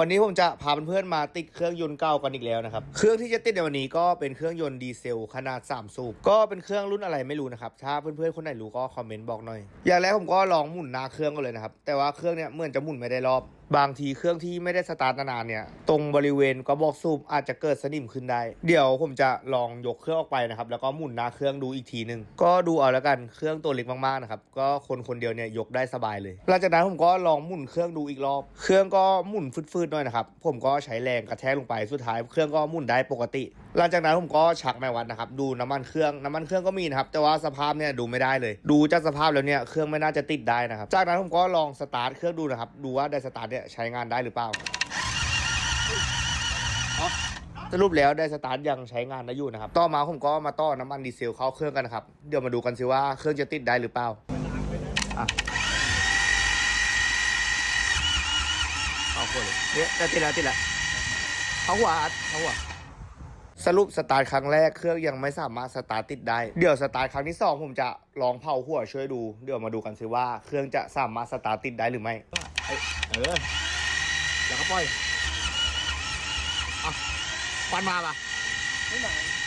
วันนี้ผมจะพาเพื่อนๆมาติดเครื่องยนต์เก่ากันอีกแล้วนะครับ เครื่องที่จะติดในวันนี้ก็เป็นเครื่องยนต์ดีเซลขนาด 3 สูบ ก็เป็นเครื่องรุ่นอะไรไม่รู้นะครับ ถ้าเพื่อนๆคนไหนรู้ก็คอมเมนต์บอกหน่อย อย่างแรกผมก็ลองหมุนหน้าเครื่องกันเลยนะครับ แต่ว่าเครื่องเนี้ยเหมือนจะหมุนไม่ได้รอบบางทีเครื่องที่ไม่ได้สตาร์ทนานๆเนี่ย ตรงบริเวณกระบอกสูบอาจจะเกิดสนิมขึ้นได้ เดี๋ยวผมจะลองยกเครื่องออกไปนะครับ แล้วก็หมุนหน้าเครื่องดูอีกทีหนึ่งก็ดูเอาแล้วกันเครื่องตัวเล็กมากๆนะครับ ก็คนคนเดียวเนี่ยยกได้สบายเลย หลังจากนั้นผมก็ลองหมุนเครื่องดูอีกรอบ เครื่องก็หมุนฟืดๆหน่อยนะครับ ผมก็ใช้แรงกระแทกลงไป สุดท้ายเครื่องก็หมุนได้ปกติ หลังจากนั้นผมก็ชักแม่วัดนะครับ ดูน้ำมันเครื่องน้ำมันเครื่องก็มีนะครับ แต่ว่าสภาพเนี่ยดูไม่ได้เลย ดูจากสภาพแล้วเนี่ยเครื่องไม่น่าจะติดได้นะครับ จากนั้นผมก็ลองสตาร์ทเครื่องดูนะครับ ดูว่าได้สตาร์ทเนี่ยใช้งานได้หรือเปล่าสรุปแล้วได้สตาร์ทยังใช้งานได้อยู่นะครับ ต่อมาผมก็มาต่อน้ำมันดีเซลเข้าเครื่องกันนะครับ เดี๋ยวมาดูกันสิว่าเครื่องจะติดได้หรือเปล่าอะเอาคนเลยเนี่ยแต่ติดแล้วติดแล้วเขาหัวอัดเขาหัวสรุปสตาร์ทครั้งแรกเครื่องยังไม่สามารถสตาร์ทติดได้ เดี๋ยวสตาร์ทครั้งที่สองผมจะลองเผาหัวช่วยดู เดี๋ยวมาดูกันสิว่าเครื่องจะสามารถสตาร์ทติดได้หรือไม่ เออแล้วก็ปล่อยเอาควันมาป่ะ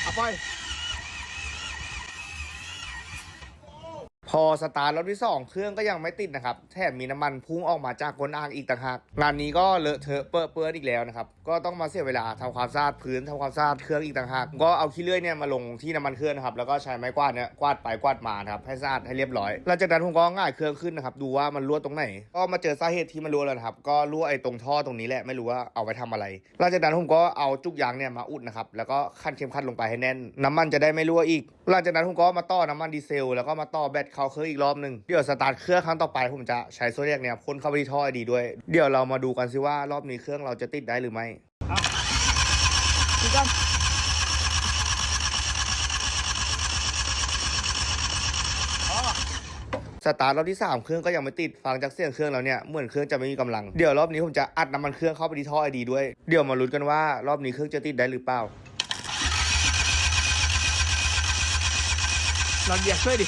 เอาปล่อย พอสตาร์ทรอบที่สองเครื่องก็ยังไม่ติดนะครับแถมมีน้ำมันพุ่งออกมาจากก้นอ่างอีกต่างหากงานนี้ก็เลอะเทอะเปื้อเปื้อนอีกแล้วนะครับก็ต้องมาเสียเวลาทำความสะอาดพื้นทำความสะอาดเครื่องอีกต่างหากก็เอาขี้เลื่อยเนี่ยมาลงที่น้ำมันเครื่องนะครับแล้วก็ใช้ไม้กวาดเนี่ยกวาดไปกวาดมาครับให้สะอาดให้เรียบร้อยหลังจากนั้นผมก็ง่ายเครื่องขึ้นนะครับดูว่ามันรั่วตรงไหน ก็มาเจอสาเหตุที่มันรั่วแล้วครับก็รั่วไอ้ตรงท่อตรงนี้แหละไม่รู้ว่าเอาไปทำอะไรหลังจากนั้นผมก็เอาจุกยางเนี่ยมาอุดนะครับแล้วก็ขั้นเข็มขัดลงไปให้แน่น น้ำมันจะได้ไม่รั่วอีก หลังจากนั้นผมก็มาต่อน้ำมันดีเซล แล้วก็มาต่อแบตเข้าเครื่องอีกรอบหนึ่งเดี๋ยวสตาร์ทเครื่องครั้งต่อไปผมจะใช้โซเดียกเนี่ยพ่นเข้าไปที่ท่อให้ดีด้วย เดี๋ยวเรามาดูกันสิว่ารอบนี้เครื่องเราจะติดได้หรือไม่พี่กันสตาร์ทรอบที่ 3 เครื่องก็ยังไม่ติดฟังจากเสียงเครื่องแล้วเนี่ยเหมือนเครื่องจะไม่มีกำลังเดี๋ยวรอบนี้ผมจะอัดน้ำมันเครื่องเข้าไปที่ท่อไอดีด้วยเดี๋ยวมาลุ้นกันว่ารอบนี้เครื่องจะติดได้หรือเปล่าลองเหยียบช่วยดิ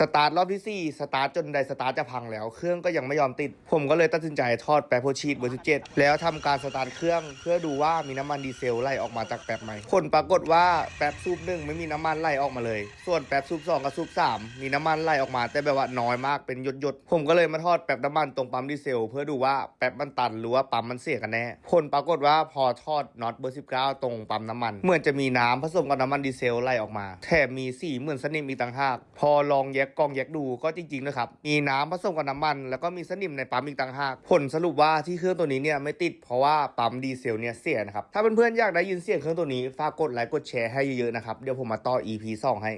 สตาร์ทรอบที่ 4 สตาร์ทจนไดสตาร์ทจะพังแล้ว เครื่องก็ยังไม่ยอมติด ผมก็เลยตัดสินใจทอดแป๊บโพชีตเบอร์สิบเจ็ดแล้วทำการสตาร์ทเครื่องเพื่อดูว่ามีน้ำมันดีเซลไหลออกมาจากแป๊บไหมผลปรากฏว่าแป๊บซูบหนึ่งไม่มีน้ำมันไหลออกมาเลย ส่วนแป๊บซูบสองกับซูบสามมีน้ำมันไหลออกมาแต่แบบว่าน้อยมากเป็นหยดๆผมก็เลยมาทอดแป๊บน้ำมันตรงปั๊มดีเซล เพื่อดูว่าแป๊บมันตันหรือว่าปั๊มมันเสียกันแน่ผลปรากฏว่าพอทอดน็อตเบอร์สิบเก้าตรงปั๊มน้ำมันเหมือนจะมีน้ำผสมกับน้ำมันดีเซลไหลออกมาแถมมีสีเหมือนสนิมอีกต่างหากพอลองแยกกกองแยกดูก็จริงๆนะครับ มีน้ำผสมกับน้ำมัน แล้วก็มีสนิมในปั๊มอีกต่างหาก ผลสรุปว่าที่เครื่องตัวนี้เนี่ยไม่ติดเพราะว่าปั๊มดีเซลเนี่ยเสียนะครับ ถ้าเพื่อนๆอยากได้ยินเสียงเครื่องตัวนี้ฝากกดไลค์กดแชร์ให้เยอะๆนะครับ เดี๋ยวผมมาต่อ EP 2 ให้